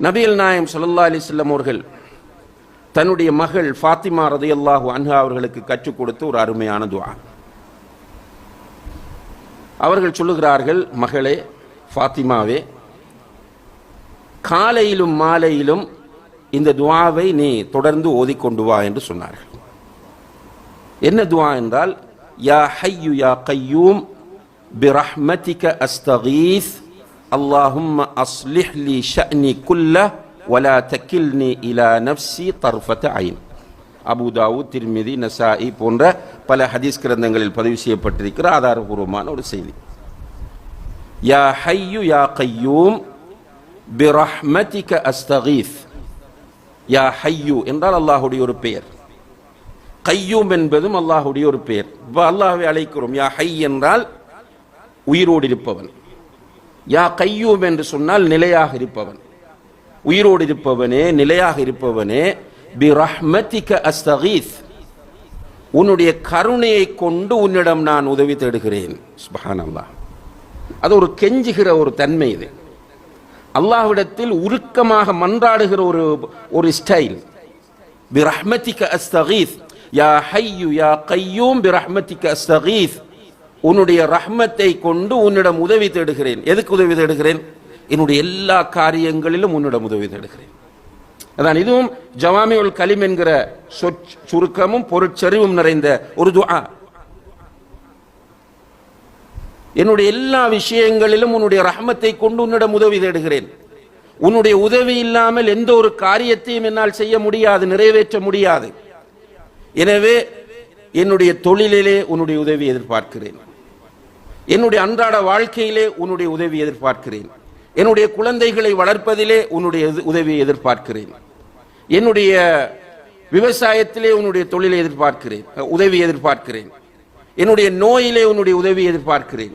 நபியல் நாயம் சல்லா அலி வஸல்லம் அவர்கள் தன்னுடைய மகள் ஃபாத்திமா ரதியல்லாஹு அன்ஹா அவர்களுக்கு கற்றுக் கொடுத்த ஒரு அருமையான துவா அவர்கள் சொல்லுகிறார்கள் மகளே ஃபாத்திமாவே காலையிலும் மாலையிலும் இந்த துவாவை நீ தொடர்ந்து ஓதிக்கொண்டு வா என்று சொன்னார்கள். என்ன துவா என்றால் யா ஹையு யா கையூம் பிரஹ்மதிக அஸ்தகீஸ் அல்லாஹும்ம அஸ்லிஹ் லி ஷஅனி குல்ல வலா தக்கில்னி இலா நஃப்ஸி தர்ஃபத ஐன் அபு தாவூத் திர்மிதி நசாஇ போன்ற பல ஹதீஸ் கிரந்தங்களில் பதிவு செய்யப்பட்டிருக்கிற ஆதாரபூர்வமான ஒரு செய்தி யா ஹய்யு யா கையூம் பிரஹ்மதிக அஸ்தகீஸ் யா ஹய்யு என்றால் அல்லாஹுடைய ஒரு பெயர் கையூம் என்பதும் அல்லாஹுடைய ஒரு பெயர் இப்போ அல்லாஹ்வை அழைக்கிறோம் யா ஹை என்றால் உயிரோடு இருப்பவன் யா கையூம் என்று சொன்னால் நிலையாக இருப்பவன். உயிரோடு இருப்பவனே நிலையாக இருப்பவனே. பி ரஹ்மதிக அஸ்தகீத். உன்னுடைய கருணையை கொண்டு உன்னிடம் நான் உதவி தேடுகிறேன். சுபஹானல்லாஹ். அது ஒரு கெஞ்சுகிற ஒரு தன்மை இது. அல்லாஹ்விடத்தில் உருக்கமாக மன்றாடுகிற ஒரு ஒரு ஸ்டைல் பி ரஹ்மதிக அஸ்தகீத். யா ஹையு யா கையூம் பி ரஹ்மதிக அஸ்தகீத். உன்னுடைய ரஹ்மத்தை கொண்டு உன்னிடம் உதவி தேடுகிறேன். எதுக்கு உதவி தேடுகிறேன்? என்னுடைய எல்லா காரியங்களிலும் உன்னிடம் உதவி தேடுகிறேன். அதான் இதுவும் ஜவாமியுல் கலிம் என்கிற சொற் சுருக்கமும் பொருட்செறிவும் நிறைந்த ஒரு துஆ. என்னுடைய எல்லா விஷயங்களிலும் உன்னுடைய ரஹமத்தை கொண்டு உன்னிடம் உதவி தேடுகிறேன். உன்னுடைய உதவி இல்லாமல் எந்த ஒரு காரியத்தையும் என்னால் செய்ய முடியாது நிறைவேற்ற முடியாது. எனவே என்னுடைய தொழிலிலே உன்னுடைய உதவி எதிர்பார்க்கிறேன். என்னுடைய அன்றாட வாழ்க்கையிலே உன்னுடைய உதவி எதிர்பார்க்கிறேன். என்னுடைய குழந்தைகளை வளர்ப்பதிலே உன்னுடைய உதவியை எதிர்பார்க்கிறேன். என்னுடைய விவசாயத்திலே உன்னுடைய தொழிலை எதிர்பார்க்கிறேன். உதவி எதிர்பார்க்கிறேன். என்னுடைய நோயிலே உன்னுடைய உதவி எதிர்பார்க்கிறேன்.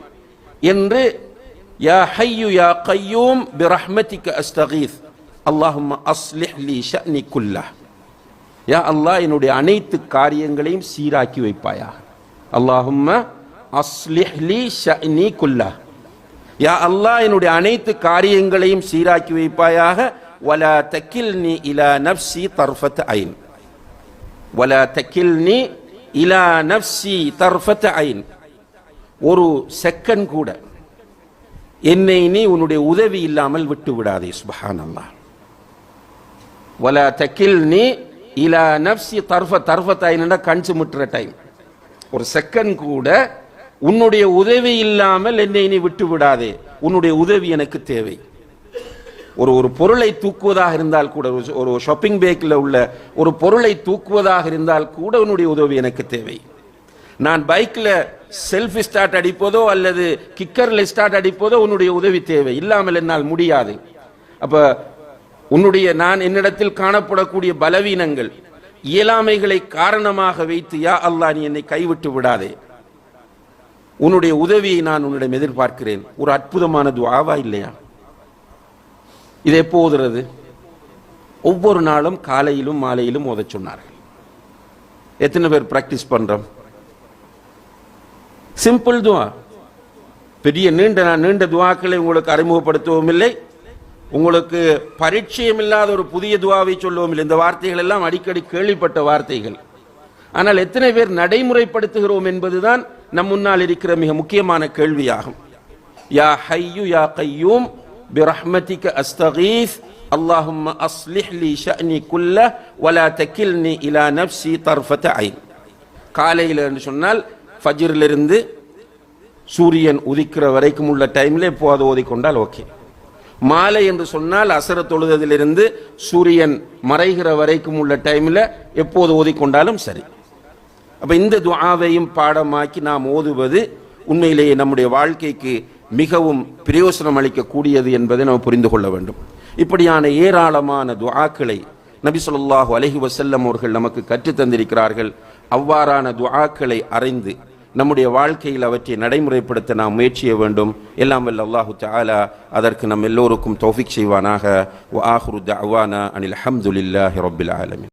என்று யா ஹையு யா கையூம் பிரஹ்மதிக அஸ்தகீஸ். அல்லாஹும் அஸ்லிஹ் லி ஷனி குல்லா. யா அல்லாஹ் என்னுடைய அனைத்து காரியங்களையும் சீராக்கி வைப்பாயாக. அல்லாஹும்மா அஸ்லிஹ் லி குல்லா. யா அல்லாஹ் என்னுடைய அனைத்து காரியங்களையும் சீராக்கி வைப்பாயாக. வலா நீ இலா நப்சி தர்ஃபத் ஐன். வலா தக்கில்னி இலா நப்சி தர்ஃபத் ஐன். ஒரு செகண்ட் கூட என்னை நீ உன்னுடைய உதவி இல்லாமல் விட்டு விடாதே சுபஹான் அல்லாஹ் வலா தக்கில்னி இலா நப்சி தர்ஃப தர்ஃபத் ஐன்னா கண் சுமுட்டுற டைம் ஒரு செகண்ட் கூட உன்னுடைய உதவி இல்லாமல் என்னை நீ விட்டு விடாதே உன்னுடைய உதவி எனக்கு தேவை. ஒரு ஒரு பொருளை தூக்குவதாக இருந்தால் கூட ஒரு- ஒரு ஷாப்பிங் பேக்கில் உள்ள ஒரு பொருளை தூக்குவதாக இருந்தால் கூட உன்னுடைய உதவி எனக்கு தேவை. நான் பைக்கில் செல்ஃப் ஸ்டார்ட் அடிப்பதோ அல்லது கிக்கரில் ஸ்டார்ட் அடிப்பதோ உன்னுடைய உதவி தேவை. இல்லாமல் என்னால் முடியாது. அப்போ உன்னுடைய நான் என்னிடத்தில் காணப்படக்கூடிய பலவீனங்கள் இயலாமைகளை காரணமாக வைத்து யா அல்லாஹ் நீ என்னை கைவிட்டு விடாதே. உன்னுடைய உதவியை நான் உன்னிடம் எதிர்பார்க்கிறேன். ஒரு அற்புதமான துவாவா இல்லையா? இது எப்போ ஓதுறது? ஒவ்வொரு நாளும் காலையிலும் மாலையிலும் ஓத சொன்னார்கள். எத்தனை பேர் பிராக்டிஸ் பண்றோம்? சிம்பிள் துவா. பெரிய நீண்ட நான் நீண்ட துவாக்களை உங்களுக்கு அறிமுகப்படுத்தவும் இல்லை. உங்களுக்கு பரிச்சயம் இல்லாத ஒரு புதிய துவாவை சொல்லவும் இல்லை. இந்த வார்த்தைகள் எல்லாம் அடிக்கடி கேள்விப்பட்ட வார்த்தைகள். ஆனால் எத்தனை பேர் நடைமுறைப்படுத்துகிறோம் என்பதுதான் நம் முன்னால் இருக்கிற மிக முக்கியமான கேள்வியாகும். யா ஹையு யா கையூம் பிரஹ்மதிக அஸ்தகீஸ். அல்லாஹும் அஸ்லிஹ் லி ஷஅனி குல்ல வலா தக்கில்னி இலா நப்சி தர்ஃபத ஐன். காலையில் என்று சொன்னால் ஃபஜ்ரிலிருந்து சூரியன் உதிக்கிற வரைக்கும் உள்ள டைமில் எப்போது அதை ஓதிக்கொண்டால் ஓகே. மாலை என்று சொன்னால் அசர தொழுதலிருந்து சூரியன் மறைகிற வரைக்கும் உள்ள டைமில் எப்போது ஓதிக்கொண்டாலும் சரி. அப்போ இந்த துஆவையும் பாடமாக்கி நாம் ஓதுவது உண்மையிலேயே நம்முடைய வாழ்க்கைக்கு மிகவும் பிரயோசனம் அளிக்கக்கூடியது என்பதை நாம் புரிந்து கொள்ள வேண்டும். இப்படியான ஏராளமான துஆக்களை நபி சொல்லாஹு அலஹி வசல்லம் அவர்கள் நமக்கு கற்றுத் தந்திருக்கிறார்கள். அவ்வாறான துஆக்களை அறிந்து நம்முடைய வாழ்க்கையில் அவற்றை நடைமுறைப்படுத்த நாம் முயற்சிய வேண்டும். எல்லாம் வல்ல அல்லாஹு தாலா அதற்கு நம் எல்லோருக்கும் தௌஃபிக் செய்வானாக. வ ஆஹிரு அனில் அஹமதுல்லாஹி ரப்பில் ஆலமின்.